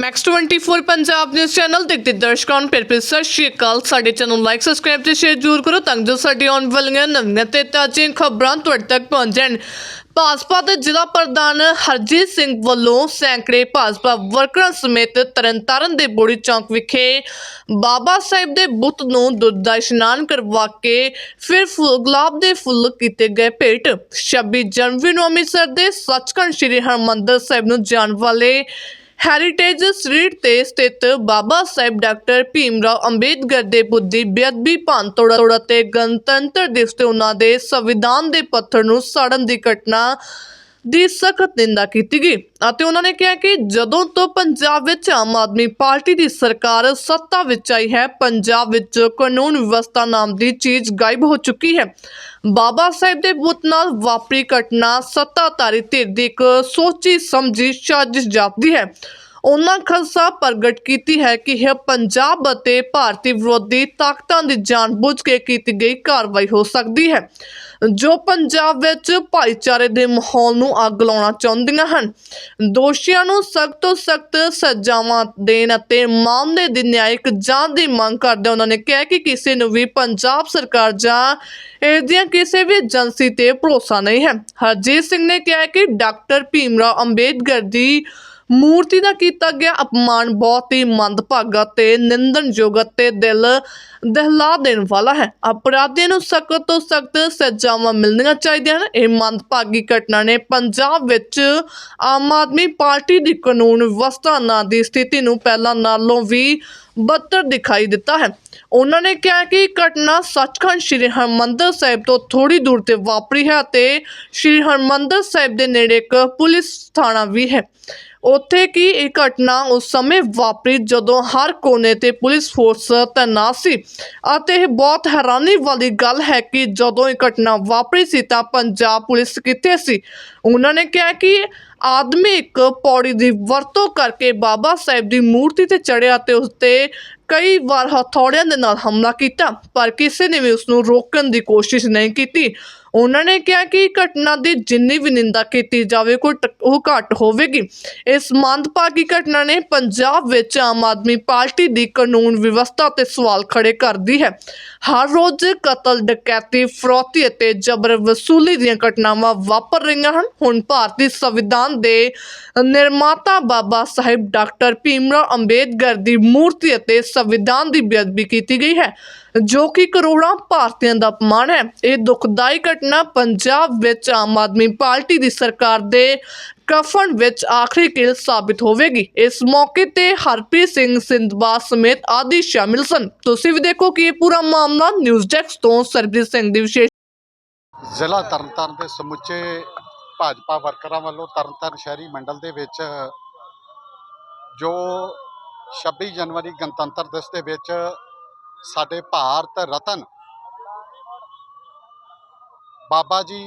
Max 24 Punjab news channel ਦੇਖਦੇ ਦਰਸ਼ਕਾਂ ਨੂੰ ਫਿਰ ਫਿਰ ਸਤਿ ਸ਼੍ਰੀ ਅਕਾਲ। ਸਾਡੇ ਚੈਨਲ ਲਾਈਕ ਸਬਸਕ੍ਰਾਈਬ ਤੇ ਸ਼ੇਅਰ ਜ਼ਰੂਰ ਕਰੋ ਤਾਂ ਜੋ ਸਾਡੀ ਆਉਣ ਵਾਲੀਆਂ ਨਵੀਆਂ ਤੇ ਤਾਜ਼ੀਆਂ ਖਬਰਾਂ ਤੁਹਾਡੇ ਤੱਕ ਪਹੁੰਚ ਭਾਜਪਾ ਦੇ ਜ਼ਿਲ੍ਹਾ ਪ੍ਰਧਾਨ ਹਰਜੀਤ ਸਿੰਘ ਵੱਲੋਂ ਸੈਂਕੜੇ ਭਾਜਪਾ ਵਰਕਰਾਂ ਸਮੇਤ ਤਰਨਤਾਰਨ ਦੇ ਬੋੜੀ ਚੌਂਕ ਵਿਖੇ ਬਾਬਾ ਸਾਹਿਬ ਦੇ ਬੁੱਤ ਨੂੰ ਦੁੱਧ ਦਾ ਇਸ਼ਨਾਨ ਕਰਵਾ ਕੇ ਫਿਰ ਗੁਲਾਬ ਦੇ ਫੁੱਲ ਕੀਤੇ ਗਏ ਭੇਟ। 26 ਜਨਵਰੀ ਨੂੰ ਅੰਮ੍ਰਿਤਸਰ ਦੇ ਸੱਚਖੰਡ ਸ੍ਰੀ ਹਰਿਮੰਦਰ ਸਾਹਿਬ ਨੂੰ ਜਾਣ ਵਾਲੇ ਹੈਰੀਟੇਜ ਸਟਰੀਟ ਤੇ ਸਥਿਤ ਬਾਬਾ ਸਾਹਿਬ ਡਾਕਟਰ ਭੀਮਰਾਓ ਅੰਬੇਦਕਰ ਦੇ ਬੁੱਧੀ ਬੇਅਦਬੀ ਭੰਨ ਤੋੜਾ ਤੋੜਾ ਤੇ ਗਣਤੰਤਰ ਦਿਵਸ ਤੇ ਉਹਨਾਂ ਦੇ ਸੰਵਿਧਾਨ ਦੇ ਪੱਥਰ ਨੂੰ ਸਾੜਨ ਦੀ ਘਟਨਾ ਦੀ ਸਖਤ ਨਿੰਦਾ ਕੀਤੀ ਗਈ ਅਤੇ ਉਹਨਾਂ ਨੇ ਕਿਹਾ ਕਿ ਜਦੋਂ ਤੋਂ ਪੰਜਾਬ ਵਿੱਚ ਆਮ ਆਦਮੀ ਪਾਰਟੀ ਦੀ ਸਰਕਾਰ ਸੱਤਾ ਵਿੱਚ ਆਈ ਹੈ, ਪੰਜਾਬ ਵਿੱਚ ਕਾਨੂੰਨ ਵਿਵਸਥਾ ਨਾਮ ਦੀ ਚੀਜ਼ ਗਾਇਬ ਹੋ ਚੁੱਕੀ ਹੈ। ਬਾਬਾ ਸਾਹਿਬ ਦੇ ਬੁੱਤ ਨਾਲ ਵਾਪਰੀ ਘਟਨਾ ਸੱਤਾਧਾਰੀ ਧਿਰ ਦੀ ਇੱਕ ਸੋਚੀ ਸਮਝੀ ਸਾਜ਼ਿਸ਼ ਜਾਪਦੀ ਹੈ। ਉਹਨਾਂ ਖਲਸਾ ਪ੍ਰਗਟ ਕੀਤੀ ਹੈ ਕਿ ਇਹ ਪੰਜਾਬ ਅਤੇ ਭਾਰਤੀ ਵਿਰੋਧੀ ਤਾਕਤਾਂ ਦੀ ਜਾਣਬੁੱਝ ਕੇ ਕੀਤੀ ਗਈ ਕਾਰਵਾਈ ਹੋ ਸਕਦੀ ਹੈ, ਜੋ ਪੰਜਾਬ ਵਿੱਚ ਭਾਈਚਾਰੇ ਦੇ ਮਾਹੌਲ ਨੂੰ ਅੱਗ ਲਾਉਣਾ ਚਾਹੁੰਦੀਆਂ ਹਨ। ਦੋਸ਼ੀਆਂ ਨੂੰ ਸਖਤ ਤੋਂ ਸਖਤ ਸਜ਼ਾਵਾਂ ਦੇਣ ਅਤੇ ਮਾਮਲੇ ਦੀ ਨਿਆਇਕ ਜਾਂਚ ਦੀ ਮੰਗ ਕਰਦੇ ਉਹਨਾਂ ਨੇ ਕਿਹਾ ਕਿ ਕਿਸੇ ਨੂੰ ਵੀ ਪੰਜਾਬ ਸਰਕਾਰ ਜਾਂ ਇਸ ਦੀਆਂ ਕਿਸੇ ਵੀ ਏਜੰਸੀ ਤੇ ਭਰੋਸਾ ਨਹੀਂ ਹੈ। ਹਰਜੀਤ ਸਿੰਘ ਨੇ ਕਿਹਾ ਕਿ ਡਾਕਟਰ ਭੀਮਰਾਓ ਅੰਬੇਦਕਰ ਦੀ ਮੂਰਤੀ ਦਾ ਕੀਤਾ ਗਿਆ ਅਪਮਾਨ ਬਹੁਤ ਹੀ ਮੰਦਭਾਗਾ ਤੇ ਨਿੰਦਣਯੋਗ ਅਤੇ ਦਿਲ ਦਹਿਲਾ ਦੇਣ ਵਾਲਾ ਹੈ। ਅਪਰਾਧੀਆਂ ਨੂੰ ਸਖਤ ਤੋਂ ਸਖਤ ਸਜ਼ਾਵਾਂ ਮਿਲਣੀਆਂ ਚਾਹੀਦੀਆਂ ਹਨ। ਇਹ ਮੰਦਭਾਗੀ ਘਟਨਾ ਨੇ ਪੰਜਾਬ ਵਿੱਚ ਆਮ ਆਦਮੀ ਪਾਰਟੀ ਦੀ ਕਾਨੂੰਨ ਵਿਵਸਥਾ ਨਾਂ ਦੀ ਸਥਿਤੀ ਨੂੰ ਪਹਿਲਾਂ ਨਾਲੋਂ ਵੀ ਬੱਤਰ ਦਿਖਾਈ ਦਿੱਤਾ ਹੈ। ਉਹਨਾਂ ਨੇ ਕਿਹਾ ਕਿ ਘਟਨਾ ਸੱਚਖੰਡ ਸ੍ਰੀ ਹਰਿਮੰਦਰ ਸਾਹਿਬ ਤੋਂ ਥੋੜੀ ਦੂਰ ਤੇ ਵਾਪਰੀ ਹੈ ਅਤੇ ਸ੍ਰੀ ਹਰਿਮੰਦਰ ਸਾਹਿਬ ਦੇ ਨੇੜੇ ਇੱਕ ਪੁਲਿਸ ਥਾਣਾ ਵੀ ਹੈ। ਉੱਥੇ ਕੀ ਇਹ ਘਟਨਾ ਉਸ ਸਮੇਂ ਵਾਪਰੀ ਜਦੋਂ ਹਰ ਕੋਨੇ ਤੇ ਪੁਲਿਸ ਫੋਰਸ ਤੈਨਾਤ ਸੀ ਅਤੇ ਇਹ ਬਹੁਤ ਹੈਰਾਨੀ ਵਾਲੀ ਗੱਲ ਹੈ ਕਿ ਜਦੋਂ ਇਹ ਘਟਨਾ ਵਾਪਰੀ ਸੀ ਤਾਂ ਪੰਜਾਬ ਪੁਲਿਸ ਕਿੱਥੇ ਸੀ? ਉਹਨਾਂ ਨੇ ਕਿਹਾ ਕਿ ਆਦਮੀ ਇੱਕ ਪੌੜੀ ਦੀ ਵਰਤੋਂ ਕਰਕੇ ਬਾਬਾ ਸਾਹਿਬ ਦੀ ਮੂਰਤੀ ਤੇ ਚੜਿਆ ਤੇ ਉਸ ਤੇ ਕਈ ਵਾਰ ਹਥੌੜਿਆਂ ਦੇ ਨਾਲ ਹਮਲਾ ਕੀਤਾ, ਪਰ ਕਿਸੇ ਨੇ ਵੀ ਉਸ ਨੂੰ ਰੋਕਣ ਦੀ ਕੋਸ਼ਿਸ਼ ਨਹੀਂ ਕੀਤੀ। ਉਹਨਾਂ ਨੇ ਕਿਹਾ ਕਿ ਘਟਨਾ ਦੀ ਜਿੰਨੀ ਵੀ ਨਿੰਦਾ ਕੀਤੀ ਜਾਵੇ, ਕੋਈ ਟ- ਉਹ ਘੱਟ ਹੋਵੇਗੀ। ਇਸ ਮੰਦਭਾਗੀ ਘਟਨਾ ਨੇ ਪੰਜਾਬ ਵਿੱਚ ਆਮ ਆਦਮੀ ਪਾਰਟੀ ਦੀ ਕਾਨੂੰਨ ਵਿਵਸਥਾ ਤੇ ਸਵਾਲ ਖੜੇ ਕਰਦੀ ਹੈ। ਹਰ ਰੋਜ਼ ਕਤਲ, ਡਕੈਤੀ, ਫਰੋਤੀ ਅਤੇ ਜਬਰ ਵਸੂਲੀ ਦੀਆਂ ਘਟਨਾਵਾਂ ਵਾਪਰ ਰਹੀਆਂ ਹਨ। ਹੁਣ ਭਾਰਤੀ ਸੰਵਿਧਾਨ ਦੇ ਨਿਰਮਾਤਾ ਬਾਬਾ ਸਾਹਿਬ ਡਾਕਟਰ ਭੀਮਰਾਓ ਅੰਬੇਦਕਰ ਦੀ ਮੂਰਤੀ ਅਤੇ ਸੰਵਿਧਾਨ ਦੀ ਬੇਅਦਬੀ ਕੀਤੀ ਗਈ ਹੈ। ਜੋ ਕਿ ਕਰੋੜਾਂ ਭਾਰਤੀਆਂ ਦਾ ਅਪਮਾਨ ਹੈ। ਇਹ ਦੁਖਦਾਈ ਘਟਨਾ ਪੰਜਾਬ ਵਿੱਚ ਆਮ ਆਦਮੀ ਪਾਰਟੀ ਦੀ ਸਰਕਾਰ ਦੇ ਕਫਨ ਵਿੱਚ ਆਖਰੀ ਕਿਲ ਸਾਬਿਤ ਹੋਵੇਗੀ। ਇਸ ਮੌਕੇ ਤੇ ਹਰਪ੍ਰੀਤ ਸਿੰਘ ਸਿੰਧਵਾਸ ਸਮੇਤ ਆਦਿ ਸ਼ਾਮਿਲ ਸਨ। ਤੁਸੀਂ ਵੀ ਦੇਖੋ ਕਿ ਇਹ ਪੂਰਾ ਮਾਮਲਾ ਨਿਊਜ਼ ਡੈਸਕ ਤੋਂ ਸਰਬਜੀਤ ਸਿੰਘ ਦੀ ਵਿਸ਼ੇਸ਼ ਜ਼ਿਲ੍ਹਾ ਤਰਨਤਾਰਨ ਦੇ ਸਮੁੱਚੇ ਭਾਜਪਾ ਵਰਕਰਾਂ ਵੱਲੋਂ ਤਰਨਤਾਰਨ ਸ਼ਹਿਰੀ ਮੰਡਲ ਦੇ ਵਿੱਚ ਜੋ 26 ਜਨਵਰੀ ਗਣਤੰਤਰ ਦਿਵਸ ਦੇ ਵਿੱਚ ਸਾਡੇ ਭਾਰਤ ਰਤਨ। ਬਾਬਾ ਜੀ,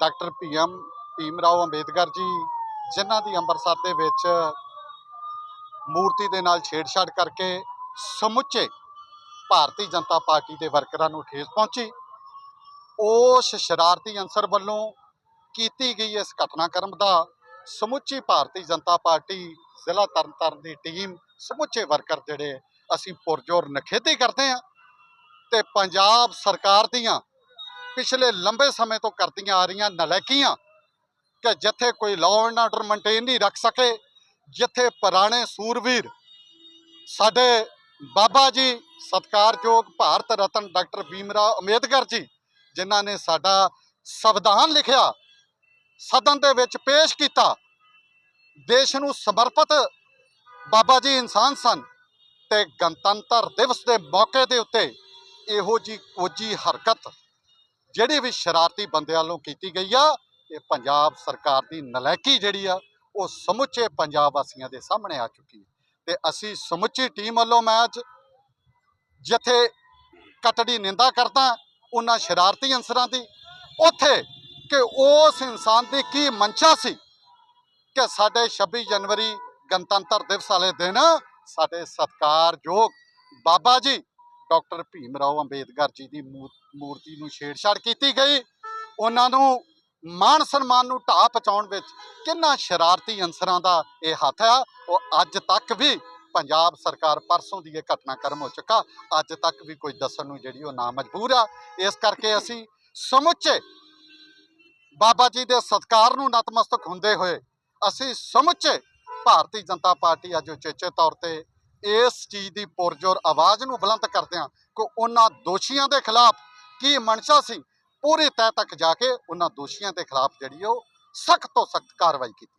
ਡਾਕਟਰ ਭੀਮ ਭੀਮ ਰਾਓ ਅੰਬੇਦਕਰ ਜੀ, ਜਿਨ੍ਹਾਂ ਦੀ ਅੰਮ੍ਰਿਤਸਰ ਦੇ ਵਿੱਚ ਮੂਰਤੀ ਦੇ ਨਾਲ ਛੇੜਛਾੜ ਕਰਕੇ ਸਮੁੱਚੇ ਭਾਰਤੀ ਜਨਤਾ ਪਾਰਟੀ ਦੇ ਵਰਕਰਾਂ ਨੂੰ ਠੇਸ ਪਹੁੰਚੀ। ਉਸ ਸ਼ਰਾਰਤੀ ਅੰਸਰ ਵੱਲੋਂ ਕੀਤੀ ਗਈ ਇਸ ਘਟਨਾਕ੍ਰਮ ਦਾ ਸਮੁੱਚੀ ਭਾਰਤੀ ਜਨਤਾ ਪਾਰਟੀ ਜ਼ਿਲ੍ਹਾ ਤਰਨਤਾਰਨ ਦੀ ਟੀਮ, ਸਮੁੱਚੇ ਵਰਕਰ ਜਿਹੜੇ ਅਸੀਂ ਪੁਰਜੋਰ ਨਖੇਦੀ ਕਰਦੇ ਹਾਂ ਤੇ ਪੰਜਾਬ ਸਰਕਾਰ ਦੀਆਂ ਪਿਛਲੇ ਲੰਬੇ ਸਮੇਂ ਤੋਂ ਕਰਦੀਆਂ ਆ ਰਹੀਆਂ ਨਲਾਇਕੀਆਂ ਕਿ ਜਿੱਥੇ ਕੋਈ ਲਾਅ ਐਂਡ ਆਰਡਰ ਮੇਨਟੇਨ ਨਹੀਂ ਰੱਖ ਸਕੇ, ਜਿੱਥੇ ਪੁਰਾਣੇ ਸੂਰਵੀਰ ਸਾਡੇ ਬਾਬਾ ਜੀ, ਸਤਿਕਾਰਯੋਗ ਭਾਰਤ ਰਤਨ ਡਾਕਟਰ ਭੀਮਰਾਓ ਅੰਬੇਦਕਰ ਜੀ, ਜਿਨ੍ਹਾਂ ਨੇ ਸਾਡਾ ਸੰਵਿਧਾਨ ਲਿਖਿਆ, ਸਦਨ ਦੇ ਵਿੱਚ ਪੇਸ਼ ਕੀਤਾ, ਦੇਸ਼ ਨੂੰ ਸਮਰਪਿਤ ਬਾਬਾ ਜੀ ਇਨਸਾਨ ਸਨ। ਤੇ ਗਣਤੰਤਰ ਦਿਵਸ ਦੇ ਮੌਕੇ ਦੇ ਉੱਤੇ ਇਹੋ ਜੀ ਕੋਜੀ ਹਰਕਤ ਜਿਹੜੀ ਵੀ ਸ਼ਰਾਰਤੀ ਬੰਦਿਆਂ ਵੱਲੋਂ ਕੀਤੀ ਗਈ ਆ, ਇਹ ਪੰਜਾਬ ਸਰਕਾਰ ਦੀ ਨਲਾਇਕੀ ਜਿਹੜੀ ਆ, ਉਹ ਸਮੁੱਚੇ ਪੰਜਾਬ ਵਾਸੀਆਂ ਦੇ ਸਾਹਮਣੇ ਆ ਚੁੱਕੀ ਹੈ। ਤੇ ਅਸੀਂ ਸਮੁੱਚੀ ਟੀਮ ਵੱਲੋਂ ਮੈਂ ਅੱਜ ਜਿੱਥੇ ਕਟੜੀ ਨਿੰਦਾ ਕਰਦਾ, ਉਹਨਾਂ ਸ਼ਰਾਰਤੀ ਅੰਸਰਾਂ ਦੀ, ਉੱਥੇ ਕਿ ਉਸ ਇਨਸਾਨ ਦੀ ਕੀ ਮਨਸ਼ਾ ਸੀ ਕਿ ਸਾਡੇ 26 ਜਨਵਰੀ ਗਣਤੰਤਰ ਦਿਵਸ ਵਾਲੇ ਦਿਨ ਸਾਡੇ ਸਤਿਕਾਰਯੋਗ ਬਾਬਾ ਜੀ, ਡਾਕਟਰ ਭੀਮ ਰਾਓ ਅੰਬੇਦਕਰ ਜੀ ਦੀ ਮੂ- ਮੂਰਤੀ ਨੂੰ ਛੇੜਛਾੜ ਕੀਤੀ ਗਈ। ਉਹਨਾਂ ਨੂੰ ਮਾਨ ਸਨਮਾਨ ਨੂੰ ਢਾਹ ਪਹੁੰਚਾਉਣ ਵਿੱਚ ਕਿੰਨਾ ਸ਼ਰਾਰਤੀ ਅੰਸਰਾਂ ਦਾ ਇਹ ਹੱਥ ਆ। ਉਹ ਅੱਜ ਤੱਕ ਵੀ ਪੰਜਾਬ ਸਰਕਾਰ ਪਰਸੋਂ ਦੀ ਇਹ ਘਟਨਾਕ੍ਰਮ ਹੋ ਚੁੱਕਾ। ਅੱਜ ਤੱਕ ਵੀ ਕੋਈ ਦੱਸਣ ਨੂੰ ਜਿਹੜੀ ਉਹ ਨਾ ਮਜਬੂਰ ਆ। ਇਸ ਕਰਕੇ ਅਸੀਂ ਸਮੁੱਚੇ ਬਾਬਾ ਜੀ ਦੇ ਸਤਕਾਰ ਨੂੰ ਨਤਮਸਤਕ ਹੁੰਦੇ ਹੋਏ ਅਸੀਂ ਸਮੁੱਚੇ ਭਾਰਤੀ ਜਨਤਾ ਪਾਰਟੀ ਅੱਜ ਉਚੇਚੇ ਤੌਰ ਤੇ ਇਸ ਚੀਜ਼ ਦੀ ਪੁਰਜੋਰ ਆਵਾਜ਼ ਨੂੰ ਬੁਲੰਦ ਕਰਦਿਆਂ ਕਿ ਉਹਨਾਂ ਦੋਸ਼ੀਆਂ ਦੇ ਖਿਲਾਫ ਕੀ ਮਨਸ਼ਾ ਸੀ, ਪੂਰੀ ਤਹਿ ਤੱਕ ਜਾ ਕੇ ਉਹਨਾਂ ਦੋਸ਼ੀਆਂ ਦੇ ਖਿਲਾਫ ਜਿਹੜੀ ਉਹ ਸਖਤ ਤੋਂ ਸਖਤ ਕਾਰਵਾਈ ਕੀਤੀ।